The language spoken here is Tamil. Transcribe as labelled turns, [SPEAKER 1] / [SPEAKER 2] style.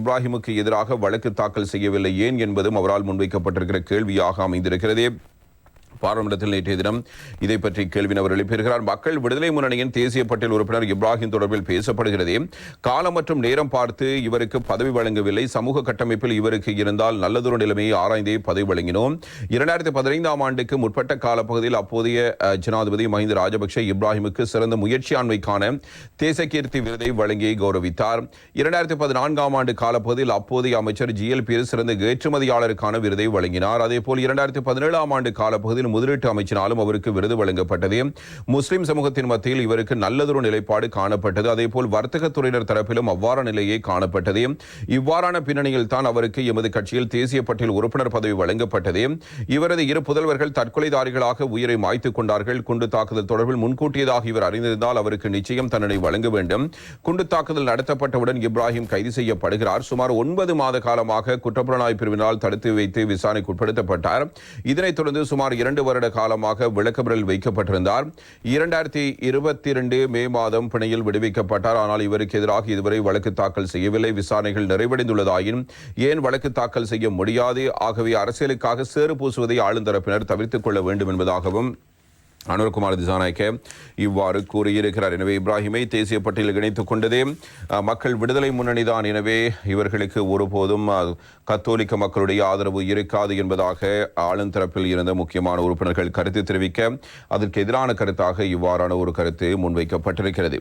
[SPEAKER 1] இப்ராஹிமுக்கு எதிராக வழக்கு தாக்கல் செய்யவில்லை. ஏன் என்பதும் அவரால் முன்வைக்கப்பட்டிருக்கிற கேள்வியாக அமைந்திருக்கிறது. பாராளுமன்றத்தில் நேற்றைய தினம் இதை பற்றி கேள்வி அவர் எழுப்பியிருக்கிறார். மக்கள் விடுதலை முன்னணியின் தேசிய பட்டியல் உறுப்பினர் இப்ராஹிம் தொடர்பில் பேசப்படுகிறது. காலம் மற்றும் நேரம் பார்த்து இவருக்கு பதவி வழங்கவில்லை. சமூக கட்டமைப்பில் இவருக்கு இருந்தால் நல்லதொரு நிலைமையை ஆராய்ந்தே பதவி வழங்கினோம். இரண்டாயிரத்தி பதினைந்தாம் ஆண்டுக்கு முற்பட்ட காலப்பகுதியில் அப்போதைய அஹ், ஜனாதிபதி மஹிந்த ராஜபக்ஷ இப்ராஹிமுக்கு சிறந்த முயற்சியாண்மைக்கான தேசகீர்த்தி விருதை வழங்கி கௌரவித்தார். இரண்டாயிரத்தி பதினான்காம் ஆண்டு காலப்பகுதியில் அப்போதைய அமைச்சர் ஜி எல் சிறந்த ஏற்றுமதியாளருக்கான விருதை வழங்கினார். அதேபோல் இரண்டாயிரத்தி பதினேழாம் ஆண்டு காலப்பகுதியில் முதலீட்டு அமைச்சினாலும் அவருக்கு விருது வழங்கப்பட்டது. முஸ்லிம் சமூகத்தின் மத்தியில் இவருக்கு நல்லதொரு நிலைப்பாடு காணப்பட்டது. அதேபோல் வர்த்தகத்துறையினர் தரப்பிலும் அவ்வாறான நிலையே காணப்பட்டது. இவ்வாறான பின்னணியில் தான் அவருக்கு எமது கட்சியில் தேசிய பட்டியல் உறுப்பினர் பதவி வழங்கப்பட்டது. இவரது இரு புதல்வர்கள் தற்கொலைதாரிகளாக உயிரை மாய்த்துக் கொண்டார்கள். குண்டு தாக்குதல் தொடர்பில் முன்கூட்டியதாக இவர் அறிந்திருந்தால் அவருக்கு நிச்சயம் தண்டனை வழங்க வேண்டும். குண்டு தாக்குதல் நடத்தப்பட்டவுடன் இப்ராஹிம் கைது செய்யப்படுகிறார். சுமார் ஒன்பது மாத காலமாக குற்றப்புலனாய்வு பிரிவினால் தடுத்து வைத்து விசாரணைக்கு உட்படுத்தப்பட்டார். இதனைத் தொடர்ந்து சுமார் இரண்டு வருட காலமாக விளக்கமறியல் வைக்கப்பட்டிருந்தார். இரண்டாயிரத்தி இருபத்தி இரண்டு மே மாதம் பிணையில் விடுவிக்கப்பட்டார். ஆனால் இவருக்கு எதிராக இதுவரை வழக்கு தாக்கல் செய்யவில்லை. விசாரணைகள் நிறைவடைந்துள்ளதாயின் ஏன் வழக்கு தாக்கல் செய்ய முடியாது? ஆகவே அரசியலுக்காக சேறு பூசுவதை ஆளுந்தரப்பினர் தவிர்த்துக் கொள்ள வேண்டும் என்பதாகவும் அனுர்குமார் திசாநாயக்க இவ்வாறு கூறியிருக்கிறார். எனவே இப்ராஹிமை தேசிய பட்டியலில் இணைத்துக் கொண்டதே மக்கள் விடுதலை முன்னணிதான். எனவே இவர்களுக்கு ஒருபோதும் கத்தோலிக்க மக்களுடைய ஆதரவு இருக்காது என்பதாக ஆளுந்தரப்பில் இருந்த முக்கியமான உறுப்பினர்கள் கருத்து தெரிவிக்க அதற்கு எதிரான கருத்தாக இவ்வாறான ஒரு கருத்து முன்வைக்கப்பட்டிருக்கிறது.